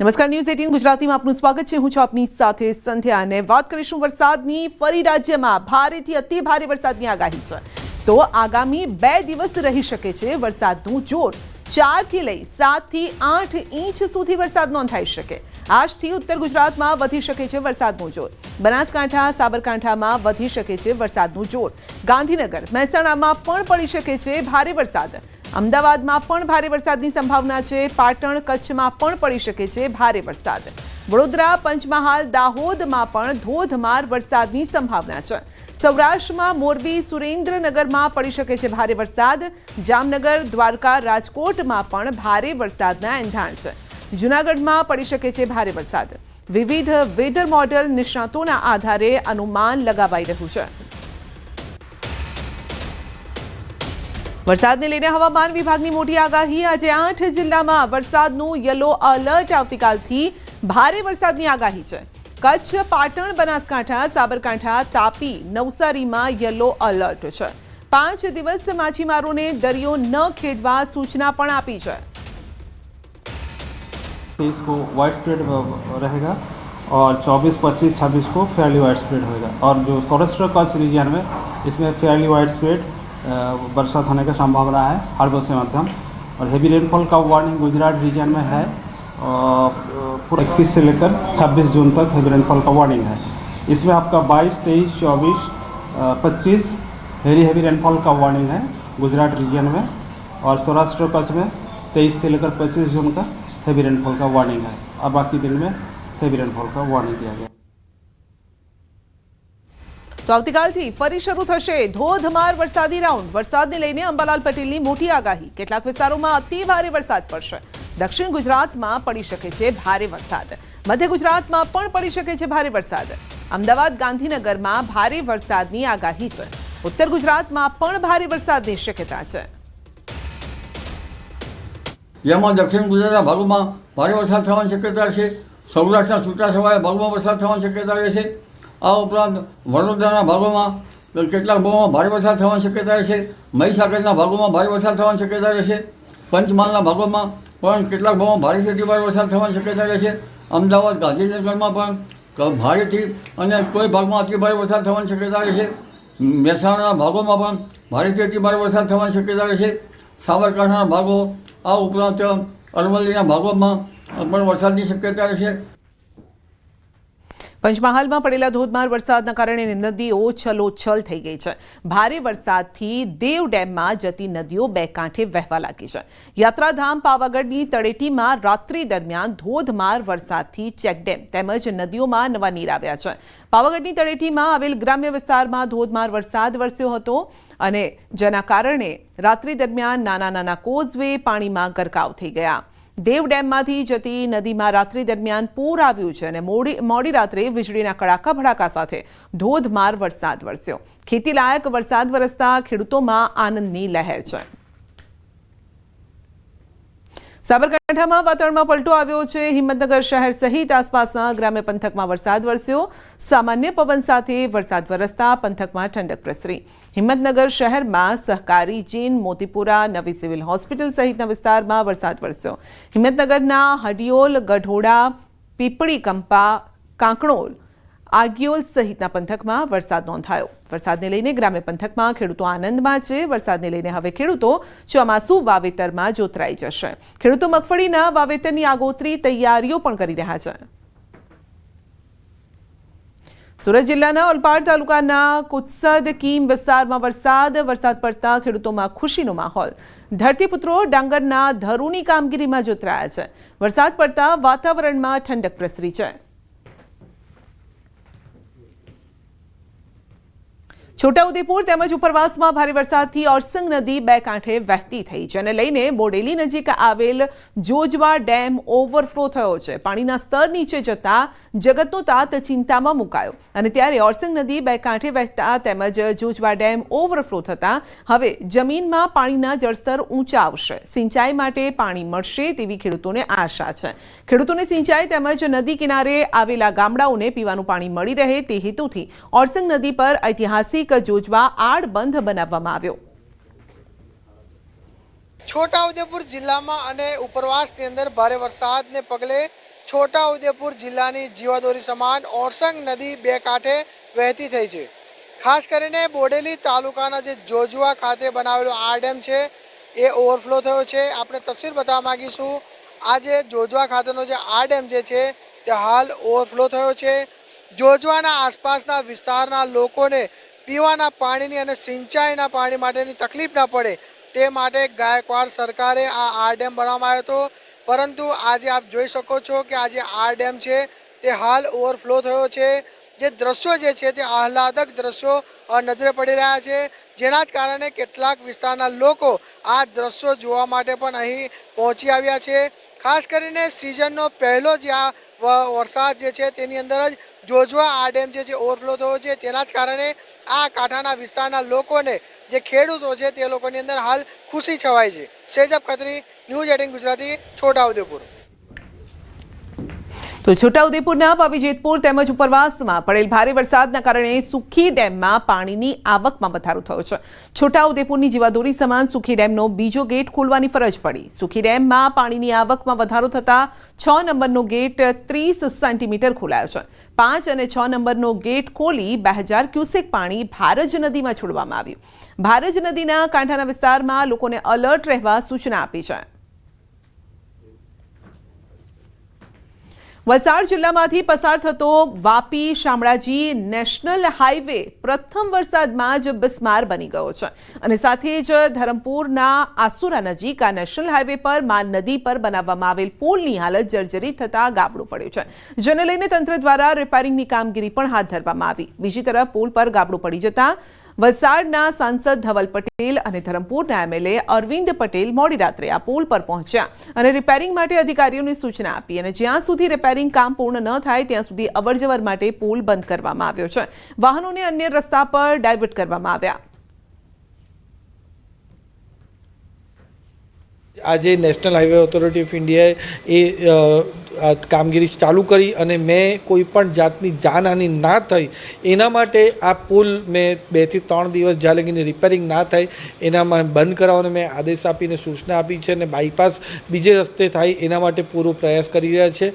નમસ્કાર news eighteen ગુજરાતીમાં આપનું સ્વાગત છે. હું છું આપની સાથે સંધ્યા અને વાત કરીશું વરસાદની. ફરી રાજ્યમાં ભારેથી અતિ ભારે વરસાદની આગાહી છે. તો આગામી બે દિવસ રહી શકે છે વરસાદનું જોર. ચારથી લઈ સાતથી આઠ ઇંચ સુધી વરસાદ નોંધાઈ શકે. આજથી ઉત્તર ગુજરાતમાં વધી શકે છે વરસાદનું જોર. બનાસકાંઠા, સાબરકાંઠામાં વધી શકે છે વરસાદનું જોર. ગાંધીનગર, મહેસાણામાં પણ પડી શકે છે ભારે વરસાદ. અમદાવાદમાં પણ ભારે વરસાદની સંભાવના છે. પાટણ કચ્છમાં પણ પડી શકે છે ભારે વરસાદ. વડોદરા, પંચમહાલ, દાહોદમાં પણ ધોધમાર વરસાદની સંભાવના છે. સૌરાષ્ટ્રમાં મોરબી, સુરેન્દ્રનગરમાં પડી શકે છે ભારે વરસાદ. જામનગર, દ્વારકા, રાજકોટમાં પણ ભારે વરસાદના એંધાણ છે. જૂનાગઢમાં પડી શકે છે ભારે વરસાદ. વિવિધ વેધર મોડેલ નિષ્ણાતોના આધારે અનુમાન લગાવાઈ રહ્યું છે. વરસાદને લઈને હવામાન વિભાગની મોટી આગાહી આજે આઠ જિલ્લામાં વરસાદનું યલો એલર્ટ આવતીકાલથી ભારે વરસાદની આગાહી છે કચ્છ પાટણ બનાસકાંઠા સાબરકાંઠા તાપી નવસારીમાં યલો એલર્ટ છે પાંચ દિવસ માછીમારોને દરિયો ન ખેડવા સૂચના પણ આપી છે तेईस को वाइड स्प्रेड रहेगा और 24, 25, 26 को फेयरली वाइड स्प्रेड होएगा और जो सौराष्ट्र कच्छ रीजन में इसमें फेयरली वाइड स्प्रेड बरसात होने का संभावना है हल्के से मध्यम और हेवी रेनफॉल का वार्निंग गुजरात रीजन में है पूरा इक्कीस से लेकर 26 जून तक हेवी रेनफॉल का वार्निंग है। इसमें आपका 22, 23, 24, पच्चीस हेवी हेवी रेनफॉल का वार्निंग है गुजरात रीजन में और सौराष्ट्र कच्छ में 23 से लेकर 25 जून का हेवी रेनफॉल का वार्निंग है। और बाकी दिन में हेवी रेनफॉल का वार्निंग दिया गया। તો આવતીકાલથી ફરી શરૂ થશે ધોધમાર વરસાદી રાઉન્ડ. વરસાદને લઈને અંબાલાલ પટેલની મોટી આગાહી. કેટલાક વિસ્તારોમાં અતિ ભારે વરસાદ પડશે. દક્ષિણ ગુજરાતમાં પડી શકે છે ભારે વરસાદ. મધ્ય ગુજરાતમાં પણ પડી શકે છે ભારે વરસાદ. અમદાવાદ ગાંધીનગરમાં ભારે વરસાદની આગાહી છે. ઉત્તર ગુજરાતમાં પણ ભારે વરસાદની શક્યતા છે. જેમાં દક્ષિણ ગુજરાતના ભાગોમાં ભારે વરસાદ થવાની શક્યતા છે. સૌરાષ્ટ્રના છૂટાછવાયા ભાગોમાં વરસાદ થવાની શક્યતા રહેશે આ ઉપરાંત વડોદરાના ભાગોમાં કેટલાક ભાગોમાં ભારે વરસાદ થવાની શક્યતા રહેશે મહીસાગરના ભાગોમાં ભારે વરસાદ થવાની શક્યતા રહેશે પંચમહાલના ભાગોમાં પણ કેટલાક ભાગોમાં ભારેથી ભારે વરસાદ થવાની શક્યતા રહેશે અમદાવાદ, ગાંધીનગરમાં પણ ભારેથી અને કોઈ ભાગમાં અતિ ભારે વરસાદ થવાની શક્યતા રહેશે મહેસાણાના ભાગોમાં પણ ભારેથી અતિ ભારે વરસાદ થવાની શક્યતા રહેશે સાબરકાંઠાના ભાગો, આ ઉપરાંત અરવલ્લીના ભાગોમાં પણ વરસાદની શક્યતા રહેશે પંચમહાલમાં પડેલા ધોધમાર વરસાદના કારણે નદીઓ છલોછલ થઈ ગઈ છે. ભારે વરસાદથી દેવ ડેમમાં જતી નદીઓ બે કાંઠે વહેવા લાગી છે. યાત્રાધામ પાવાગઢની તળેટીમાં રાત્રિ દરમિયાન ધોધમાર વરસાદથી ચેકડેમ તેમજ નદીઓમાં નવા નીર આવ્યા છે. પાવાગઢની તળેટીમાં આવેલ ગ્રામ્ય વિસ્તારમાં ધોધમાર વરસાદ વરસ્યો હતો અને જેના કારણે રાત્રિ દરમિયાન નાના નાના કોઝવે પાણીમાં ગરકાવ થઈ ગયા. દેવ ડેમમાંથી જતી નદીમાં રાત્રિ દરમિયાન પૂર આવ્યું છે અને મોડી મોડી રાત્રે વીજળીના કડાકા ભડાકા સાથે ધોધમાર વરસાદ વરસ્યો. ખેતીલાયક વરસાદ વરસતા ખેડૂતોમાં આનંદની લહેર છે. સાબરકાંઠામાં વાતાવરણમાં પલટો આવ્યો છે. હિંમતનગર શહેર સહિત આસપાસના ગ્રામ્ય પંથકમાં વરસાદ વરસ્યો. સામાન્ય પવન સાથે વરસાદ વરસતા પંથકમાં ઠંડક પ્રસરી. હિંમતનગર શહેરમાં સહકારી ચીન મોતીપુરા, નવી સિવિલ હોસ્પિટલ સહિતના વિસ્તારમાં વરસાદ વરસ્યો. હિંમતનગરના હડિયોલ, ગઢોડા, પીપળી કંપા, કાંકણોલ આગિયોલ સહિતના પંથકમાં વરસાદ નોંધાયો. વરસાદને લઈને ગ્રામ્ય પંથકમાં ખેડૂતો આનંદમાં છે. વરસાદને લઈને હવે ખેડૂતો ચોમાસુ વાવેતરમાં જોતરાઈ જશે. ખેડૂતો મગફળીના વાવેતરની આગોતરી તૈયારીઓ પણ કરી રહ્યા છે. સુરત જિલ્લાના ઓલપાડ તાલુકાના કુત્સદ કીમ વિસ્તારમાં વરસાદ વરસાદ પડતા ખેડૂતોમાં ખુશીનો માહોલ. ધરતીપુત્રો ડાંગરના ધરુની કામગીરીમાં જોતરાયા છે. વરસાદ પડતા વાતાવરણમાં ઠંડક પ્રસરી છે. છોટાઉદેપુર તેમજ ઉપરવાસમાં ભારે વરસાદથી ઓરસંગ નદી બે કાંઠે વહેતી થઈ જેને લઈને બોડેલી નજીક આવેલ જોજવા ડેમ ઓવરફ્લો થયો છે. પાણીના સ્તર નીચે જતા જગતનો તાત ચિંતામાં મુકાયો અને ત્યારે ઓરસંગ નદી બે કાંઠે વહેતા તેમજ જોજવા ડેમ ઓવરફ્લો થતા હવે જમીનમાં પાણીના જળસ્તર ઊંચા આવશે. સિંચાઈ માટે પાણી મળશે તેવી ખેડૂતોને આશા છે. ખેડૂતોને સિંચાઈ તેમજ નદી કિનારે આવેલા ગામડાઓને પીવાનું પાણી મળી રહે તે હેતુથી ઓરસંગ નદી પર ઐતિહાસિક જોજવા આડબંધ બનાવવામાં આવ્યો. છોટાઉદેપુર જિલ્લામાં અને ઉપરવાસની અંદર ભારે વરસાદને પગલે છોટાઉદેપુર જિલ્લાની જીવાદોરી સમાન ઓરસંગ નદી બે કાંઠે વહેતી થઈ છે. ખાસ કરીને બોડેલી તાલુકાના જે જોજવા ખાતે બનાવેલો આ ડેમ છે, એ ઓવરફ્લો થયો છે. આપણે તસવીર બતાવવા માગીશું આ જે જોજવા ખાતેનો જે આ ડેમ જે છે, તે હાલ ઓવરફ્લો થયો છે. જોજવાના આસપાસના વિસ્તારના લોકોને પીવાના પાણીની અને સિંચાઈના પાણી માટેની તકલીફ ના પડે તે માટે ગાયકવાડ સરકારે આ આર ડેમ બનાવવામાં આવ્યો હતો. પરંતુ આજે આપ જોઈ શકો છો કે આજે આર ડેમ છે તે હાલ ઓવરફ્લો થયો છે. જે દ્રશ્યો જે છે તે આહલાદક દ્રશ્યો નજરે પડી રહ્યા છે. જેના જ કારણે કેટલાક વિસ્તારના લોકો આ દ્રશ્યો જોવા માટે પણ અહીં પહોંચી આવ્યા છે. ખાસ કરીને સિઝનનો પહેલો જે આ વરસાદ જે છે તેની અંદર જ જોજવા આ ડેમ જે છે ઓવરફ્લો થયો છે. તેના જ કારણે આ કાંઠાના વિસ્તારના લોકોને જે ખેડૂતો છે તે લોકોની અંદર હાલ ખુશી છવાય છે. સેજબ ખત્રી, ન્યૂઝ એટીન ગુજરાતી છોટાઉદેપુર તો છોટાઉદેપુરના પાવીજેતપુર તેમજ ઉપરવાસમાં પડેલ ભારે વરસાદના કારણે સુખી ડેમમાં પાણીની આવકમાં વધારો થયો છે. છોટાઉદેપુરની જીવાદોરી સમાન સુખી ડેમનો બીજો ગેટ ખોલવાની ફરજ પડી. સુખી ડેમમાં પાણીની આવકમાં વધારો થતા છ નંબરનો ગેટ ત્રીસ સેન્ટીમીટર ખોલાયો છે. પાંચ અને છ નંબરનો ગેટ ખોલી બે હજાર ક્યુસેક પાણી ભારજ નદીમાં છોડવામાં આવ્યું. ભારજ નદીના કાંઠાના વિસ્તારમાં લોકોને અલર્ટ રહેવા સૂચના આપી છે. વલસાડ જિલ્લામાંથી પસાર થતો વાપી શામળાજી નેશનલ હાઈવે પ્રથમ વરસાદમાં જ બિસ્માર બની ગયો છે. અને સાથે જ ધરમપુરના આસુરા નજીક આ નેશનલ હાઈવે પર માન નદી પર બનાવવામાં આવેલ પુલની હાલત જર્જરિત થતા ગાબડું પડ્યું છે. જેને લઈને તંત્ર દ્વારા રિપેરિંગની કામગીરી પણ હાથ ધરવામાં આવી. બીજી તરફ પુલ પર ગાબડું પડી જતા વલસાડના સાંસદ ધવલ પટેલ અને ધરમપુરના એમએલએ અરવિંદ પટેલ મોડી રાત્રે આ પુલ પર પહોંચ્યા અને રિપેરિંગ માટે અધિકારીઓને સૂચના આપી અને જ્યાં સુધી રિપેરિંગ કામ પૂર્ણ ન થાય, ત્યાં સુધી અવરજવર માટે પુલ બંધ કરવામાં આવ્યો છે. વાહનોને અન્ય રસ્તા પર ડાયવર્ટ કરવામાં આવ્યા. આજે નેશનલ હાઈવે ઓથોરિટી ઓફ ઇન્ડિયાએ એ કામગીરી ચાલુ કરી અને મેં કોઈ પણ જાતની જાનહાનિ ના થઈ, એના માટે આ પુલ મેં બેથી ત્રણ દિવસ જ્યાં લગીને રિપેરિંગ ના થાય એનામાં બંધ કરાવવાનો મેં આદેશ આપીને સૂચના આપી છે અને બાયપાસ બીજે રસ્તે થાય એના માટે પૂરો પ્રયાસ કરી રહ્યા છે.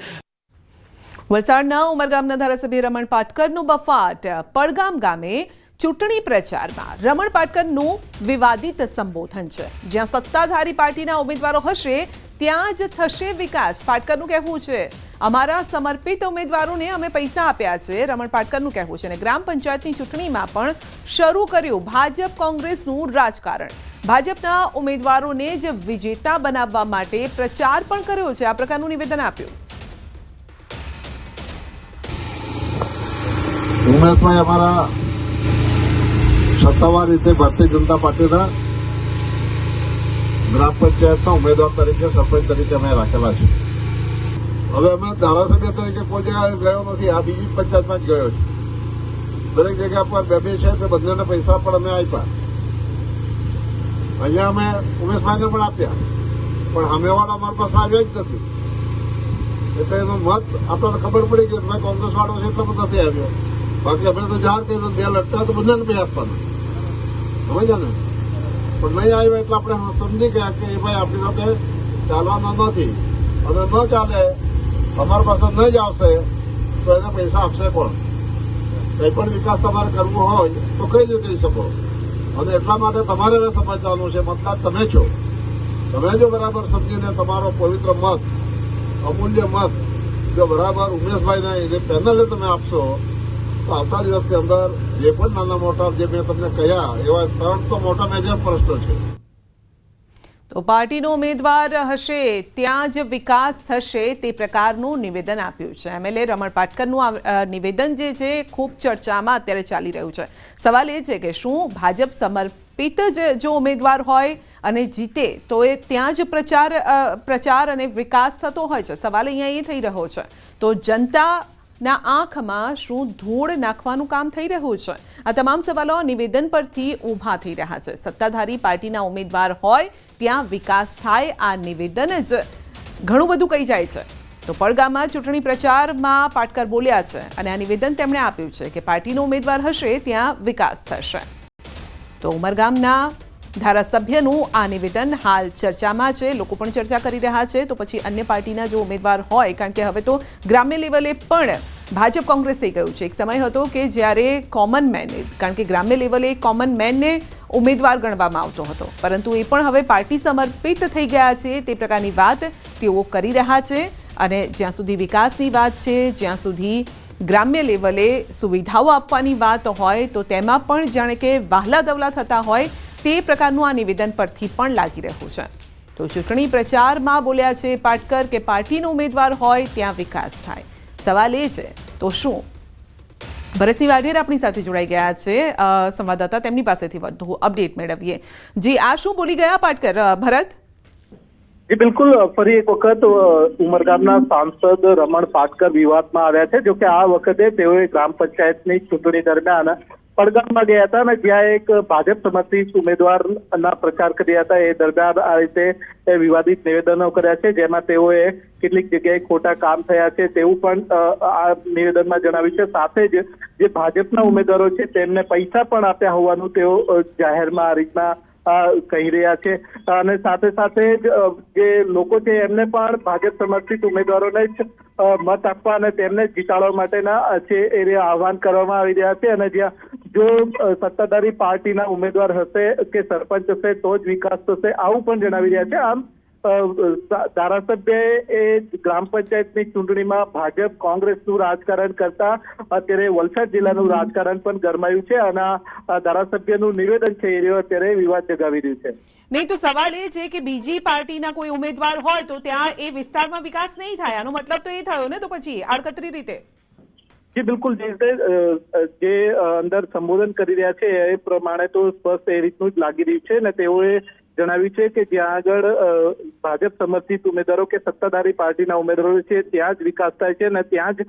વલસાડના ઉમરગામના ધારાસભ્ય રમણ પાટકરનું બફાટ, પડગામ ગામે ચૂંટણી પ્રચારમાં રમણ પાટકરનું વિવાદિત સંબોધન છે. જ્યાં સત્તાધારી પાર્ટીના ઉમેદવારો હશે, ત્યાં જ થશે વિકાસ. પાટકરનું કહેવું છે, અમારા સમર્પિત ઉમેદવારોને અમે પૈસા આપ્યા છે, રમણ પાટકરનું કહેવું છે. અને ગ્રામ પંચાયતની ચૂંટણીમાં પણ શરૂ કર્યું ભાજપ કોંગ્રેસનું રાજકારણ. ભાજપના ઉમેદવારોને જ વિજેતા બનાવવા માટે પ્રચાર પણ કર્યો છે. આ પ્રકારનું નિવેદન આપ્યું. અમારા સત્તાવાર રીતે ભારતીય જનતા પાર્ટીના ગ્રામ પંચાયતના ઉમેદવાર તરીકે, સરપંચ તરીકે અમે રાખેલા છે. હવે અમે ધારાસભ્ય તરીકે કોઈ જગ્યાએ ગયો નથી, આ બીજી પંચાયતમાં જ ગયો છે. દરેક જગ્યા પર બે બે છે, તે બંનેને પૈસા પણ અમે આપ્યા. અહીંયા અમે ઉમેશભાઈને પણ આપ્યા. પણ સામેવાળા અમારી પાસે આવ્યા જ નથી. એટલે એનો મત આપણને ખબર પડી કે કોંગ્રેસ વાળો છે, એટલે પણ નથી આવ્યો. બાકી અમે તો જાહેર કર્યું, બે લડતા તો બધાને બે આપવાના. સમજ્યા ને પણ નહીં આવ્યો એટલે આપણે સમજી ગયા કે એ ભાઈ આપણી સાથે ચાલવાનો નથી. અને ન ચાલે, અમારી પાસે ન જ આવશે, તો એને પૈસા આપશે કોણ? કંઈ પણ વિકાસ તમારે કરવો હોય, તો કઈ રીતે કરી શકો? અને એટલા માટે તમારે હવે સમજવાનું છે મતદાર તમે છો. તમે જો બરાબર સમજીને તમારો પવિત્ર મત, અમૂલ્ય મત, જો બરાબર ઉમેશભાઈના એને પેનલે તમે આપશો આવતા દિવસની અંદર જે પણ નાના મોટા જે મેં તમને કહ્યા, એવા ત્રણ તો મોટા મેજર પ્રશ્નો છે. તો પાર્ટીનો ઉમેદવાર હશે, ત્યાં જ વિકાસ થશે તે પ્રકારનું નિવેદન આપ્યું છે. એમએલએ રમણ પાટકરનું નિવેદન જે છે, ખૂબ ચર્ચામાં અત્યારે ચાલી રહ્યું છે. સવાલ એ છે કે શું ભાજપ સમર્પિત જ જો ઉમેદવાર હોય અને જીતે, તો એ ત્યાં જ પ્રચાર પ્રચાર અને વિકાસ થતો હોય છે? સવાલ અહીંયા એ થઈ રહ્યો છે. તો જનતા ના આંખમાં શું ધૂળ નાખવાનું કામ થઈ રહ્યું છે? આ તમામ સવાલો નિવેદન પરથી ઊભા થઈ રહ્યા છે. સત્તાધારી પાર્ટીના ઉમેદવાર હોય ત્યાં વિકાસ થાય, આ નિવેદન જ ઘણું બધું કહી જાય છે. તો પડગામાં ચૂંટણી પ્રચારમાં પાટકર બોલ્યા છે અને આ નિવેદન તેમણે આપ્યું છે કે પાર્ટીનો ઉમેદવાર હશે ત્યાં વિકાસ થશે. તો ઉમરગામના ધારાસભ્યનું આ નિવેદન હાલ ચર્ચામાં છે. લોકો પણ ચર્ચા કરી રહ્યા છે. તો પછી અન્ય પાર્ટીના જો ઉમેદવાર હોય, કારણ કે હવે તો ગ્રામ્ય લેવલે પણ ભાજપ કોંગ્રેસ થઈ ગયું છે. એક સમય હતો કે જ્યારે કોમન મેન કારણ કે ગ્રામ્ય લેવલે કોમન મેનને ઉમેદવાર ગણવામાં આવતો હતો. પરંતુ એ પણ હવે પાર્ટી સમર્પિત થઈ ગયા છે. તે પ્રકારની વાત તેઓ કરી રહ્યા છે અને જ્યાં સુધી વિકાસની વાત છે, જ્યાં સુધી ગ્રામ્ય લેવલે સુવિધાઓ આપવાની વાત હોય, તો તેમાં પણ જાણે કે વહાલા દવલા થતા હોય તે પ્રકારનું આ નિવેદન પરથી પણ લાગી રહ્યું છે. તો ચૂંટણી પ્રચારમાં બોલ્યા છે પાટકર કે પાર્ટીનો ઉમેદવાર હોય ત્યાં વિકાસ થાય. સવાલ એ છે, તો શું? ભરતસિંહ વાઢેર આપણી સાથે જોડાઈ ગયા છે. સંવાદદાતા તેમની પાસેથી વધુ અપડેટ મેળવીએ. જી, આ શું બોલી ગયા પાટકર? ભરત? જી બિલકુલ, ફરી એક વખત ઉમરગામના સાંસદ રમણ પાટકર વિવાદમાં આવ્યા છે. જો કે આ વખતે તેઓએ ગ્રામ પંચાયતની ચૂંટણી દરમિયાન પડગામમાં ગયા હતા અને જ્યાં એક ભાજપ સમર્થિત ઉમેદવારના પ્રચાર કર્યા હતા. એ દરમિયાન આ રીતે વિવાદિત નિવેદનો કર્યા છે, જેમાં તેઓએ કેટલીક જગ્યાએ ખોટા કામ થયા છે તેવું પણ આ નિવેદનમાં જણાવ્યું છે. સાથે જ જે ભાજપના ઉમેદવારો છે તેમને પૈસા પણ આપ્યા હોવાનું તેઓ જાહેરમાં આ રીતના કહી રહ્યા છે. અને સાથે સાથે જ લોકો છે, એમને પણ ભાજપ સમર્થિત ઉમેદવારોને જ મત આપવા અને તેમને જીતાડવા માટેના છે, એ આહવાન કરવામાં આવી રહ્યા છે. અને જ્યાં જો સત્તાધારી પાર્ટીના ઉમેદવાર હશે કે સરપંચ હશે, તો જ વિકાસ થશે, આવું પણ જણાવી રહ્યા છે. આમ ધારાસભ્યએ એ ગ્રામ પંચાયતની ચૂંટણીમાં ભાજપ કોંગ્રેસનું રાજકારણ કરતા અત્યારે વલસાડ જિલ્લાનું રાજકારણ પણ ગરમાયું છે અને ધારાસભ્યનું નિવેદન છે એ રહ્યો અત્યારે વિવાદ જગાવી રહ્યું છે. નહીં તો સવાલ એ છે કે બીજી પાર્ટીના કોઈ ઉમેદવાર હોય તો ત્યાં એ વિસ્તારમાં વિકાસ નહીં થાય. આનો મતલબ તો એ થયો ને તો પછી આડકતરી રીતે. જી બિલકુલ. જે અંદર સંબોધન કરી રહ્યા છે એ પ્રમાણે તો સ્પષ્ટ એ રીતનું જ લાગી રહ્યું છે અને તેઓએ જણાવ્યું છે કે જ્યાં આગળ ભાજપ સમર્થિત ઉમેદવારો કે સત્તાધારી પાર્ટીના ઉમેદવારો છે ત્યાં જ વિકાસ થાય છે અને ત્યાં જ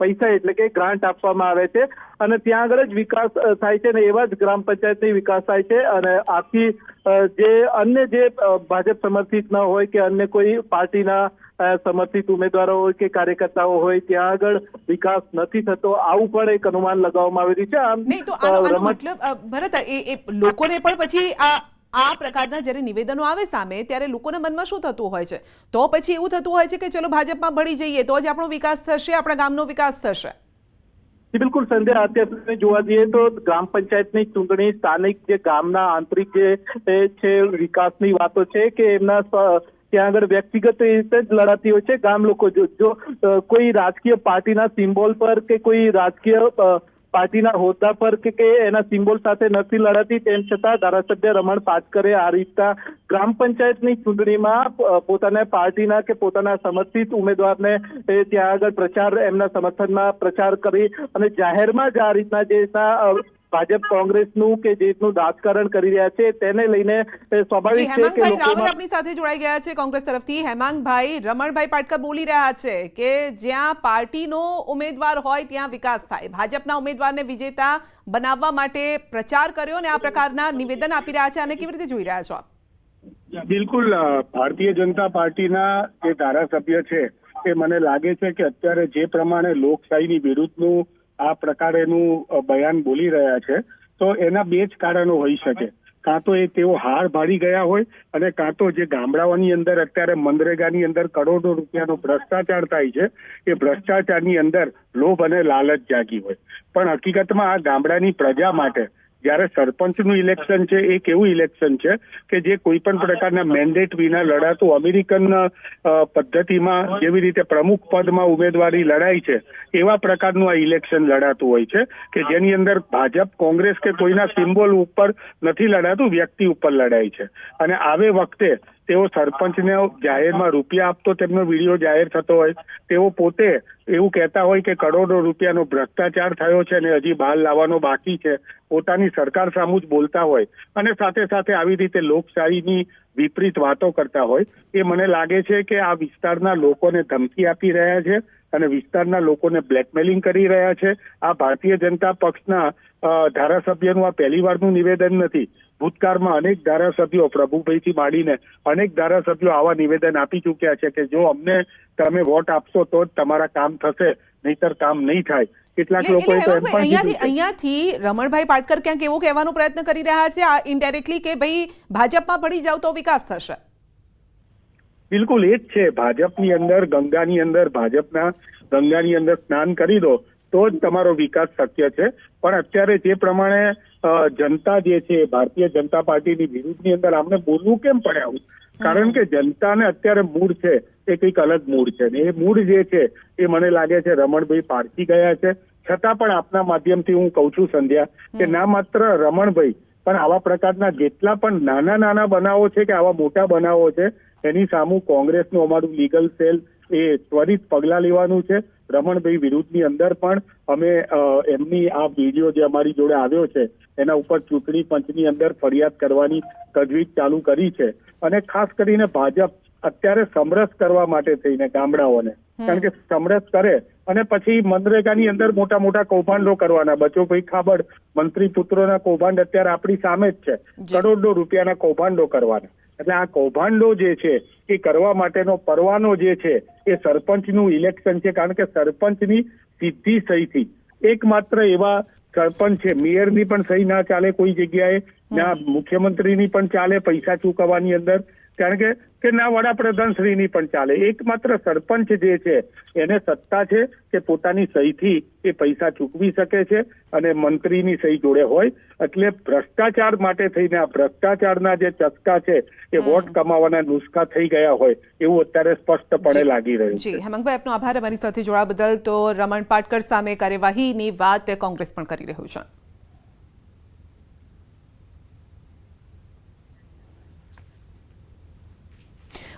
પૈસા એટલે કે ગ્રાન્ટ આપવામાં આવે છે. અને ત્યાં આગળ જ વિકાસ થાય છે અને એવા જ ગ્રામ પંચાયતની વિકાસ થાય છે અને આથી જે અન્ય જે ભાજપ સમર્થિત ન હોય કે અન્ય કોઈ પાર્ટીના સમર્થિત ઉમેદવારો હોય કે કાર્યકર્તાઓ હોય ત્યાં આગળ વિકાસ નથી થતો. આવું પણ એક અનુમાન લગાવવામાં આવી રહ્યું છે. આમ મતલબ ભરત એ લોકોને પણ પછી આ આ પ્રકારના જ્યારે નિવેદનો આવે સામે, ત્યારે લોકોના મનમાં શું થતું હોય છે? તો પછી એવું થતું હોય છે કે ચલો ભાજપમાં ભળી જઈએ, તો જ આપણો વિકાસ થશે, આપણા ગામનો વિકાસ થશે. બિલકુલ સંધ્યા, અત્યાર સુધી જોવા જઈએ તો ગ્રામ પંચાયતની ચૂંટણી, સ્થાનિક જે ગામના આંતરિક જે છે, વિકાસની વાતો છે કે એમના ત્યાં આગળ વ્યક્તિગત રીતે જ લડાતી હોય છે ગામ લોકો. જો કોઈ રાજકીય પાર્ટીના સિમ્બોલ પર કે કોઈ રાજકીય પાર્ટીના હોદ્દા પર કે એના સિમ્બોલ સાથે નથી લડાતી, તેમ છતાં ધારાસભ્ય રમણ પાટકરે આ રીતના ગ્રામ પંચાયતની ચૂંટણીમાં પોતાના પાર્ટીના કે પોતાના સમર્થિત ઉમેદવારને ત્યાં આગળ પ્રચાર, એમના સમર્થનમાં પ્રચાર કરી અને જાહેરમાં જ આ રીતના જે ભાજપ કોંગ્રેસનું કે જે રાજકારણ કરી રહ્યા છે તેને લઈને સ્વાભાવિક છે કે રાવલ આપણી સાથે જોડાઈ ગયા છે કોંગ્રેસ તરફથી. હેમાંગભાઈ રમણભાઈ પાટકર બોલી રહ્યા છે કે જ્યાં પાર્ટીનો ઉમેદવાર હોય ત્યાં વિકાસ થાય. ભાજપના ઉમેદવારને વિજેતા બનાવવા માટે પ્રચાર કર્યો ને આ પ્રકારના નિવેદન આપી રહ્યા છે. અને કેવી રીતે જોઈ રહ્યા છો આપ? બિલકુલ ભારતીય જનતા પાર્ટીના જે ધારાસભ્ય છે એ મને લાગે છે કે અત્યારે જે પ્રમાણે લોકશાહીની વિરુદ્ધનું આ પ્રકારેનું બયાન બોલી રહ્યા છે, તો એના બે જ કારણો હોઈ શકે. કાં તો એ તેઓ હાર ભાળી ગયા હોય અને કાં તો જે ગામડાઓની અંદર અત્યારે મનરેગાની અંદર કરોડો રૂપિયાનો ભ્રષ્ટાચાર થાય છે, એ ભ્રષ્ટાચારની અંદર લોભ અને લાલચ જાગી હોય. પણ હકીકતમાં આ ગામડાની પ્રજા માટે જ્યારે સરપંચનું ઇલેક્શન છે એક એવું ઇલેક્શન છે કે જે કોઈ પણ પ્રકારના મેન્ડેટ વિના લડાતું અમેરિકન પદ્ધતિમાં જેવી રીતે પ્રમુખ પદમાં ઉમેદવારી લડાય છે એવા પ્રકારનું આ ઇલેક્શન લડાતું હોય છે કે જેની અંદર ભાજપ કોંગ્રેસ કે કોઈના સિમ્બોલ ઉપર નથી લડાતું વ્યક્તિ ઉપર લડાય છે. અને આવે વખતે તેઓ સરપંચને જાહેરમાં રૂપિયા આપતો, તેમનો વીડિયો જાહેર થતો હોય, તેઓ પોતે એવું કહેતા હોય કે કરોડો રૂપિયાનો ભ્રષ્ટાચાર થયો છે અને હજી બહાર લાવવાનો બાકી છે. પોતાની સરકાર સામુ જ બોલતા હોય અને સાથે સાથે આવી રીતે લોકશાહીની વિપરીત વાતો કરતા હોય. એ મને લાગે છે કે આ વિસ્તારના લોકોને ધમકી આપી રહ્યા છે અને વિસ્તારના લોકોને બ્લેકમેલિંગ કરી રહ્યા છે. આ ભારતીય જનતા પક્ષના ધારાસભ્યનું આ પહેલી વારનું નિવેદન નથી. ભૂતકાળમાં અનેક ધારાસભ્યો પ્રભુભાઈથી માંડીને અનેક ધારાસભ્યો આવા નિવેદન આપી ચૂક્યા છે કે જો અમને તમે વોટ આપશો તો જ તમારા કામ થશે નહીતર કામ નહીં થાય. કેટલાક લોકોએ તો એમ પણ અહીંયાથી રમણભાઈ પાટકર ક્યાંક એવું કહેવાનો પ્રયત્ન કરી રહ્યા છે આ ઇનડાયરેક્ટલી કે ભાઈ ભાજપમાં ભળી જાવ તો વિકાસ થશે. બિલકુલ એ જ છે. ભાજપની અંદર ગંગાની અંદર ભાજપના ગંગાની અંદર સ્નાન કરી દો. તો જ તમારો વિકાસ શક્ય છે. પણ અત્યારે જે પ્રમાણે જનતા જે છે, ભારતીય જનતા પાર્ટીની વિરુદ્ધની અંદર આમને બોલવું કેમ પડે આવું? કારણ કે જનતાને અત્યારે મૂળ છે, એ કંઈક અલગ મૂળ છે. ને એ મૂળ જે છે, એ મને લાગે છે રમણભાઈ પારખી ગયા છે. છતાં પણ આપના માધ્યમથી હું કહું છું, સંધ્યા, કે ના માત્ર રમણભાઈ, પણ આવા પ્રકારના જેટલા પણ નાના નાના બનાવો છે કે આવા મોટા બનાવો છે, એની સામુ કોંગ્રેસનું અમારું લીગલ સેલ એ ત્વરિત પગલાં લેવાનું છે. રમણભાઈ વિરુદ્ધની અંદર પણ અમે એમની આ વીડિયો જે અમારી જોડે આવ્યો છે એના ઉપર ચૂંટણી પંચની અંદર ફરિયાદ કરવાની તજવીજ ચાલુ કરી છે. અને ખાસ કરીને ભાજપ અત્યારે સમરસ કરવા માટે થઈને ગામડાઓને. કારણ કે સમરસ કરે અને પછી મનરેગાની અંદર મોટા મોટા કૌભાંડો કરવાના. બચોભાઈ ખાબડ મંત્રી પુત્રોના કૌભાંડ અત્યારે આપણી સામે જ છે. કરોડો રૂપિયાના કૌભાંડો કરવાના. એટલે આ કૌભાંડો જે છે એ કરવા માટેનો પરવાનો જે છે એ સરપંચનું ઇલેક્શન છે. કારણ કે સરપંચની સીધી સહીથી એકમાત્ર એવા સરપંચ છે. મેયરની પણ સહી ના ચાલે કોઈ જગ્યાએ. ના મુખ્યમંત્રીની પણ ચાલે પૈસા ચૂકવવાની અંદર. કારણ કે કે ના વડાપ્રધાન શ્રીની પણ ચાલે. એકમાત્ર સરપંચ જે છે એને સત્તા છે કે પોતાની સહીથી એ પૈસા ચૂકવી શકે છે અને મંત્રીની સહી જોડે હોય. એટલે ભ્રષ્ટાચાર માટે થઈને આ ભ્રષ્ટાચારના જે ચસ્કા છે એ વોટ કમાવાના નુસ્ખા થઈ ગયા હોય એવું અત્યારે સ્પષ્ટપણે લાગી રહ્યું છે. જી હેમંતભાઈ આપનો આભાર. અમારી સાથે જોડા બદલ તો રમણ પાટકર સામે કાર્યવાહીની વાત કોંગ્રેસ પણ કરી રહ્યું છે.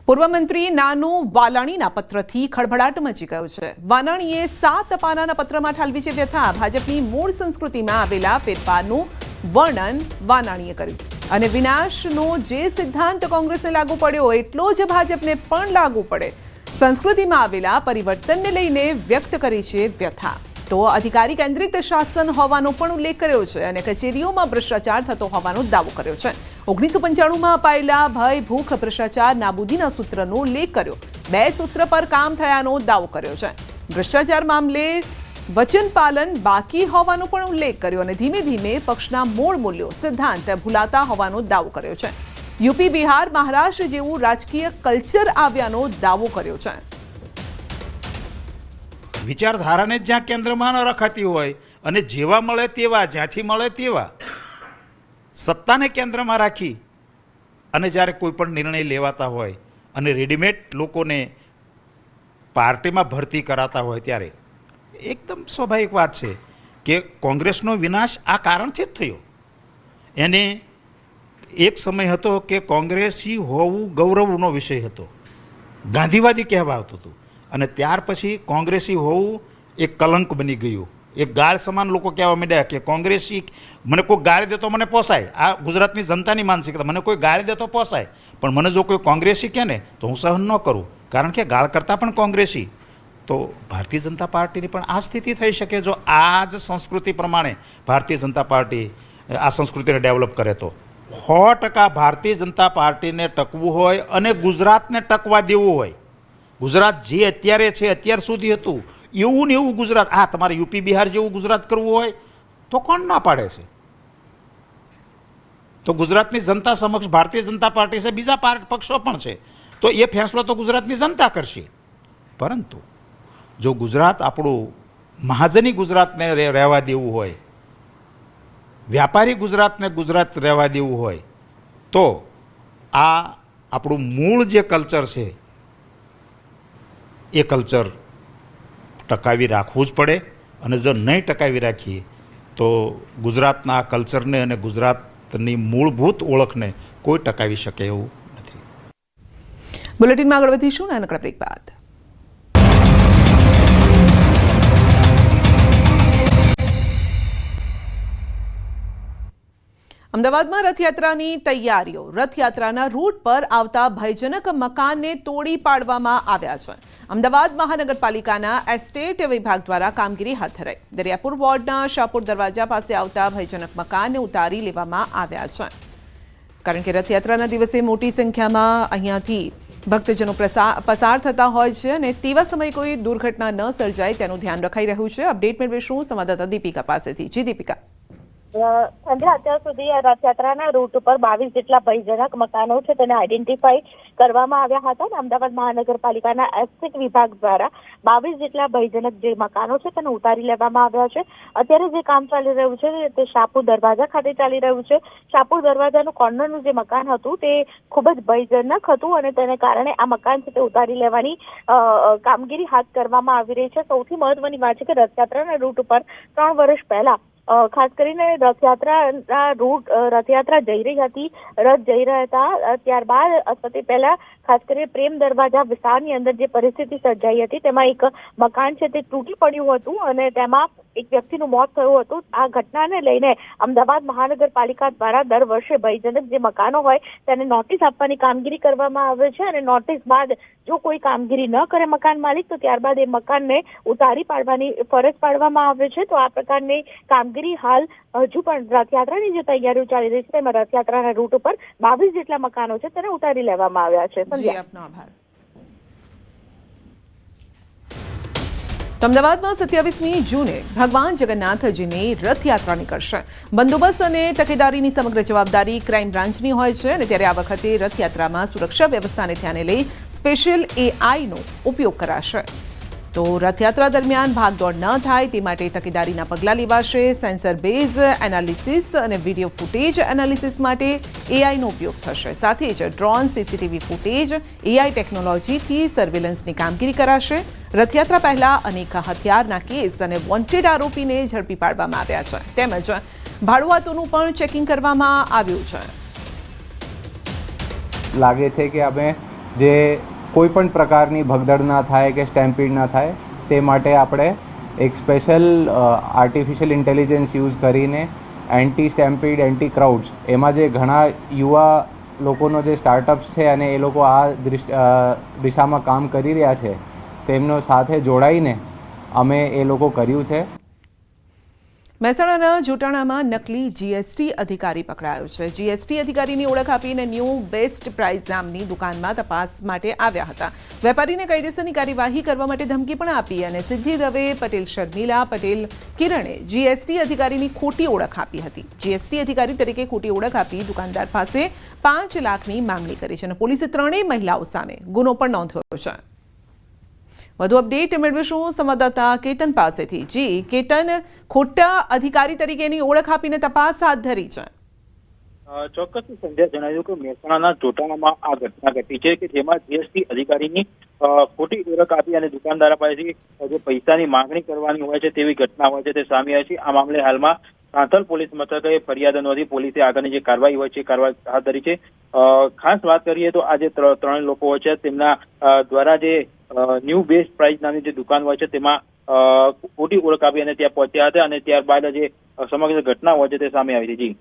પૂર્વ મંત્રી નાનુ વાલાણીના પત્રથી ખળભળાટ મચી ગયો છે. વાનાણીએ સાત પાનાના પત્રમાં ઠાલવી છે વ્યથા. ભાજપની મૂળ સંસ્કૃતિમાં આવેલા ફેરફારનું વર્ણન વાનાણીએ કર્યું. અને વિનાશનો જે સિદ્ધાંત કોંગ્રેસને લાગુ પડ્યો, એટલો જ ભાજપને પણ લાગુ પડે. સંસ્કૃતિમાં આવેલા પરિવર્તનને લઈને વ્યક્ત કરી છે વ્યથા. તો અધિકારી કેન્દ્રિત શાસન હોવાનો પણ ઉલ્લેખ કર્યો છે અને કચેરીઓમાં ભ્રષ્ટાચાર થતો હોવાનો દાવો કર્યો છે. ઓગણીસો પંચાણુંમાં અપાયેલા ભય, ભૂખ, ભ્રષ્ટાચાર નાબૂદીના સૂત્રનો ઉલ્લેખ કર્યો. બે સૂત્ર પર કામ થયાનો દાવો કર્યો છે. ભ્રષ્ટાચાર મામલે વચન પાલન બાકી હોવાનો પણ ઉલ્લેખ કર્યો અને ધીમે ધીમે પક્ષના મૂળ મૂલ્યો સિદ્ધાંત ભૂલાતા હોવાનો દાવો કર્યો છે. યુપી, બિહાર, મહારાષ્ટ્ર જેવું રાજકીય કલ્ચર આવ્યાનો દાવો કર્યો છે. વિચારધારાને જ્યાં કેન્દ્રમાં ન રખાતી હોય અને જેવા મળે તેવા, જ્યાંથી મળે તેવા સત્તાને કેન્દ્રમાં રાખી અને જ્યારે કોઈ પણ નિર્ણય લેવાતા હોય અને રેડીમેડ લોકોને પાર્ટીમાં ભરતી કરાતા હોય ત્યારે, એકદમ સ્વાભાવિક વાત છે કે કોંગ્રેસનો વિનાશ આ કારણથી જ થયો. એને એક સમય હતો કે કોંગ્રેસી હોવું ગૌરવનો વિષય હતો. ગાંધીવાદી કહેવાતું હતું. અને ત્યાર પછી કોંગ્રેસી હોવું એ કલંક બની ગયું. એક ગાળ સમાન લોકો કહેવા માંડ્યા કે કોંગ્રેસી મને કોઈ ગાળી દે તો મને પોસાય. આ ગુજરાતની જનતાની માનસિકતા, મને કોઈ ગાળી દે તો પોસાય. પણ મને જો કોઈ કોંગ્રેસી કહે ને, તો હું સહન ન કરું. કારણ કે ગાળ કરતાં પણ કોંગ્રેસી. તો ભારતીય જનતા પાર્ટીની પણ આ સ્થિતિ થઈ શકે જો આ જ સંસ્કૃતિ પ્રમાણે ભારતીય જનતા પાર્ટી આ સંસ્કૃતિને ડેવલપ કરે તો. સો ટકા ભારતીય જનતા પાર્ટીને ટકવું હોય અને ગુજરાતને ટકવા દેવું હોય. ગુજરાત જે અત્યારે છે, અત્યાર સુધી હતું એવું ને એવું ગુજરાત, હા, તમારે યુપી, બિહાર જેવું ગુજરાત કરવું હોય તો કોણ ના પાડે છે? તો ગુજરાતની જનતા સમક્ષ, ભારતીય જનતા પાર્ટી છે, બીજા પાર્ટ પક્ષો પણ છે. તો એ ફેંસલો તો ગુજરાતની જનતા કરશે. પરંતુ જો ગુજરાત આપણું મહાજની ગુજરાતને રહે- રહેવા દેવું હોય, વ્યાપારી ગુજરાતને ગુજરાત રહેવા દેવું હોય, તો આ આપણું મૂળ જે કલ્ચર છે, એ કલ્ચર ટકાવી રાખવું જ પડે અને જો નહીં ટકાવી રાખીએ, તો ગુજરાતના આ કલ્ચરને અને ગુજરાતની મૂળભૂત ઓળખને કોઈ ટકાવી શકે એવું નથી. બુલેટિનમાં આગળ વધીશું, નાનકડા બ્રેક બાદ. અમદાવાદમાં રથયાત્રાની તૈયારીઓ. રથયાત્રાના રૂટ પર આવતા ભયજનક મકાનને તોડી પાડવામાં આવ્યા છે. અમદાવાદ મહાનગરપાલિકાના એસ્ટેટ વિભાગ દ્વારા કામગીરી હાથ ધરાઈ. દરિયાપુર વોર્ડના શાહપુર દરવાજા પાસે આવતા ભયજનક મકાનને ઉતારી લેવામાં આવ્યા છે. કારણ કે રથયાત્રાના દિવસે મોટી સંખ્યામાં અહીંયાથી ભક્તજનો પસાર થતા હોય છે અને તેવા સમયે કોઈ દુર્ઘટના ન સર્જાય તેનું ધ્યાન રખાઈ રહ્યું છે. અપડેટ મેળવીશું સંવાદદાતા દીપિકા પાસેથી. જી દીપિકા. અ, સંધ્યા અત્યાર સુધી રથયાત્રાના રૂટ ઉપર બાવીસ જેટલા ભયજનક મકાનો છે તેને આઈડેન્ટિફાઈ કરવામાં આવ્યા હતા અને અમદાવાદ મહાનગરપાલિકાના એસ્થિક વિભાગ દ્વારા બાવીસ જેટલા ભયજનક જે મકાનો છે તેને ઉતારી લેવામાં આવ્યા છે. અત્યારે જે કામ ચાલી રહ્યું છે તે શાપુ દરવાજા ખાતે ચાલી રહ્યું છે. શાપુ દરવાજાનું કોર્નરનું જે મકાન હતું તે ખૂબ જ ભયજનક હતું અને તેને કારણે આ મકાન છે તે ઉતારી લેવાની કામગીરી હાથ કરવામાં આવી રહી છે. સૌથી મહત્વની વાત છે કે રથયાત્રાના રૂટ ઉપર ત્રણ વર્ષ પહેલા ખાસ કરીને રથયાત્રાના રૂટ રથયાત્રા જઈ રહી હતી, રથ જઈ રહ્યા હતા ત્યારબાદ તે પહેલા ખાસ કરીને પ્રેમ દરવાજા વિસ્તારની અંદર જે પરિસ્થિતિ સર્જાઈ હતી, તેમાં એક મકાન છે તે તૂટી પડ્યું હતું અને તેમાં એક વ્યક્તિનું મોત થયું હતું. આ ઘટનાને લઈને અમદાવાદ મહાનગરપાલિકા દ્વારા દર વર્ષે ભયજનક જે મકાનો હોય તેને નોટિસ આપવાની કામગીરી કરવામાં આવે છે અને નોટિસ બાદ જો કોઈ કામગીરી ન કરે મકાન માલિક, તો ત્યારબાદ એ મકાનને ઉતારી પાડવાની, ફરજ પાડવામાં આવે છે. તો આ પ્રકારની કામગીરી હાલ હજુ પણ રથયાત્રાની જે તૈયારીઓ ચાલી રહી છે. તેમાં રથયાત્રાના રૂટ ઉપર બાવીસ જેટલા મકાનો છે, તેને ઉતારી લેવામાં આવ્યા છે. આભાર. અમદાવાદમાં સત્યાવીસમી જૂને ભગવાન જગન્નાથજીની રથયાત્રા નીકળશે. બંદોબસ્ત અને તકેદારીની સમગ્ર જવાબદારી ક્રાઇમ બ્રાન્ચની હોય છે અને ત્યારે આ વખતે રથયાત્રામાં સુરક્ષા વ્યવસ્થાને ધ્યાને લઈ સ્પેશિયલ એઆઈનો ઉપયોગ કરાશે. તો રથયાત્રા દરમિયાન ભાગદોડ ન થાય તે માટે તકેદારીના પગલાં લેવાશે સેન્સર બેઝ એનાલિસિસ અને વીડિયો ફૂટેજ એનાલિસિસ માટે એઆઈનો ઉપયોગ થશે. સાથે જ ડ્રોન સીસીટીવી ફૂટેજ એઆઈ ટેકનોલોજીથી સર્વેલન્સની કામગીરી કરાશે. રથયાત્રા પહેલા અનેક હથિયારના કેસ અને વોન્ટેડ આરોપીને ઝડપી પાડવામાં આવ્યા છે. તેમજ ભાડુઆતોનું પણ ચેકિંગ કરવામાં આવ્યું છે. લાગે છે કે અમે જે કોઈ પણ પ્રકારની ભગદડ ના થાય કે સ્ટેમ્પીડ ના થાય, તે માટે આપણે એક સ્પેશિયલ આર્ટિફિશિયલ ઇન્ટેલિજન્સ યુઝ કરીને એન્ટી સ્ટેમ્પીડ એન્ટી ક્રાઉડ્સ એમાં જે ઘણા યુવા લોકોનો જે સ્ટાર્ટઅપ્સ છે અને એ લોકો આ દૃશ- દિશામાં કામ કરી રહ્યા છે, તેમનો સાથે જોડાઈને અમે એ લોકો કર્યું છે. મહેસાણાના જોટાણામાં નકલી જીએસટી અધિકારી પકડાયો છે. જીએસટી અધિકારીની ઓળખ આપીને ન્યૂ બેસ્ટ પ્રાઇઝ નામની દુકાનમાં તપાસ માટે આવ્યા હતા. વેપારીને કાયદેસરની કાર્યવાહી કરવા માટે ધમકી પણ આપી અને સિદ્ધિ દવે, પટેલ શર્મિલા, પટેલ કિરણે જીએસટી અધિકારીની ખોટી ઓળખ આપી હતી. જીએસટી અધિકારી તરીકે ખોટી ઓળખ આપી દુકાનદાર પાસે પાંચ લાખની માંગણી કરી છે અને પોલીસે ત્રણેય મહિલાઓ સામે ગુનો પણ નોંધ્યો છે. વધુ અપડેટ મેળવીશું સંવાદદાતા કેતન પાસેથી. જી, કેતન, ખોટા અધિકારી તરીકેની ઓળખ આપીને તપાસ હાથ ધરી છે. ચોક્કસ સંધ્યા જણાવ્યું કે મહેસાણાના ચોટાણામાં આ ઘટના ઘટી છે કે જેમાં જીએસટી અધિકારીની ખોટી ઓળખ આપી અને દુકાનદાર પાસેથી જે પૈસાની માંગણી કરવાની હોય છે તેવી ઘટના હોય છે તે સામે આવી છે. આ મામલે હાલમાં સાંથલ પોલીસ મથકે ફરિયાદ નોંધી પોલીસે આગળની જે કાર્યવાહી હોય છે કાર્યવાહી હાથ ધરી છે. ખાસ વાત કરીએ તો આ જે ત્રણ લોકો હોય છે. તેમના દ્વારા જે ન્યૂ બેસ્ટ પ્રાઇઝ નામની જે દુકાન હોય છે, તેમાં ખોટી ઓળખ આપી અને ત્યાં પહોંચ્યા હતા અને ત્યારબાદ જે સમગ્ર ઘટના હોય છે, તે સામે આવી છે જી.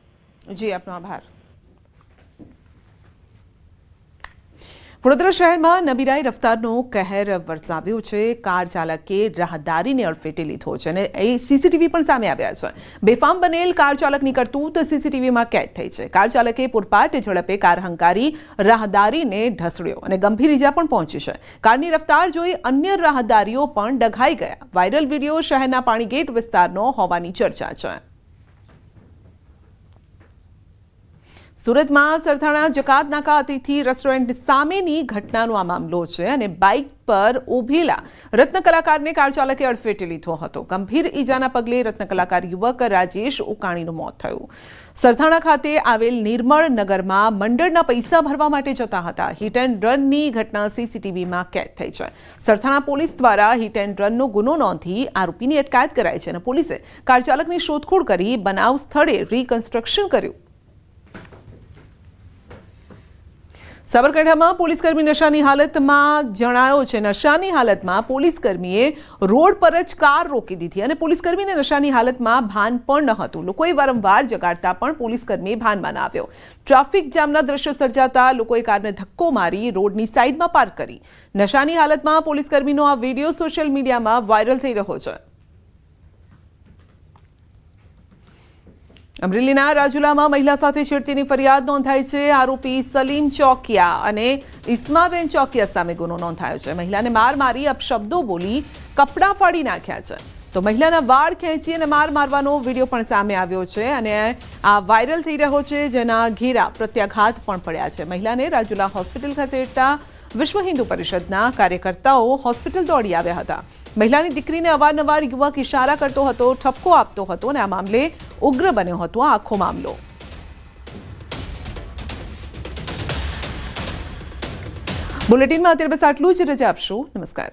જી, આપનો આભાર. વડોદરા શહેરમાં નબીરાઈ રફતારનો કહેર વરસાવ્યો છે. કાર ચાલકે રાહદારીને અડફેટે લીધો છે અને એ સીસીટીવી પણ સામે આવ્યા છે. બેફામ બનેલ કાર ચાલકની કરતૂત સીસીટીવીમાં કેદ થઈ છે. કાર ચાલકે પૂરપાટ ઝડપે કાર હંકારી રાહદારીને ઢસડ્યો અને ગંભીર ઈજા પણ પહોંચી છે. કારની રફતાર જોઈ અન્ય રાહદારીઓ પણ ડઘાઈ ગયા. વાયરલ વીડિયો શહેરના પાણીગેટ વિસ્તારનો હોવાની ચર્ચા છે. સુરતમાં સરથાણા જકાત નાકા અતિથિ રેસ્ટોરન્ટ સામેની ઘટનાનો આ મામલો છે અને બાઇક પર ઊભેલા રત્ન કલાકારને કાર ચાલકે અડફેટે લીધો હતો. ગંભીર ઈજાના પગલે રત્ન કલાકાર યુવક રાજેશ ઉકાણીનું મોત થયું. સરથાણા ખાતે આવેલ નિર્મળ નગરમાં મંડળના પૈસા ભરવા માટે જતા હતા. હિટ એન્ડ રનની ઘટના સીસીટીવીમાં કેદ થઈ છે. સરથાણા પોલીસ દ્વારા હિટ એન્ડ રનનો ગુનો નોંધી આરોપીની અટકાયત કરાઈ છે અને પોલીસે કાર ચાલકની શોધખોળ કરી બનાવ સ્થળે રીકન્સ્ટ્રક્શન કર્યું. સાબરકાંઠામાં પોલીસકર્મી નશાની હાલતમાં જણાયો છે, નશાની હાલતમાં પોલીસકર્મીએ રોડ પર જ કાર રોકી દીધી અને પોલીસકર્મીને નશાની હાલતમાં ભાન પણ ન હતું. લોકોએ વારંવાર જગાડતા પણ પોલીસકર્મીએ ભાનમાં ના આવ્યો ટ્રાફિક જામના દ્રશ્યો સર્જાતા લોકોએ કારને ધક્કો મારી રોડની સાઈડમાં પાર્ક કરી. નશાની હાલતમાં પોલીસકર્મીનો આ વીડિયો સોશિયલ મીડિયામાં વાયરલ થઈ રહ્યો છે. અમરેલીના રાજુલામાં મહિલા સાથે છેડતીની ફરિયાદ નોંધાઈ છે. આરોપી સલીમ ચોકિયા અને ઇસ્માબેન ચોકિયા સામે ગુનો નોંધાયો છે. મહિલાને માર મારી અપશબ્દો બોલી કપડાં ફાડી નાખ્યા છે. તો મહિલાના વાળ ખેંચી અને માર મારવાનો વીડિયો પણ સામે આવ્યો છે અને આ વાયરલ થઈ રહ્યો છે, જેના ઘેરા પ્રત્યાઘાત પણ પડ્યા છે. મહિલાને રાજુલા હોસ્પિટલ ખસેડતા વિશ્વ હિન્દુ પરિષદના કાર્યકર્તાઓ હોસ્પિટલ દોડી આવ્યા હતા. મહિલાની દીકરીને અવારનવાર યુવક ઇશારા કરતો હતો, ઠપકો આપતો હતો અને આ મામલે ઉગ્ર બન્યો હતો આ આખો મામલો. બુલેટિનમાં અત્યારે બસ આટલું જ. રજા આપશો. નમસ્કાર.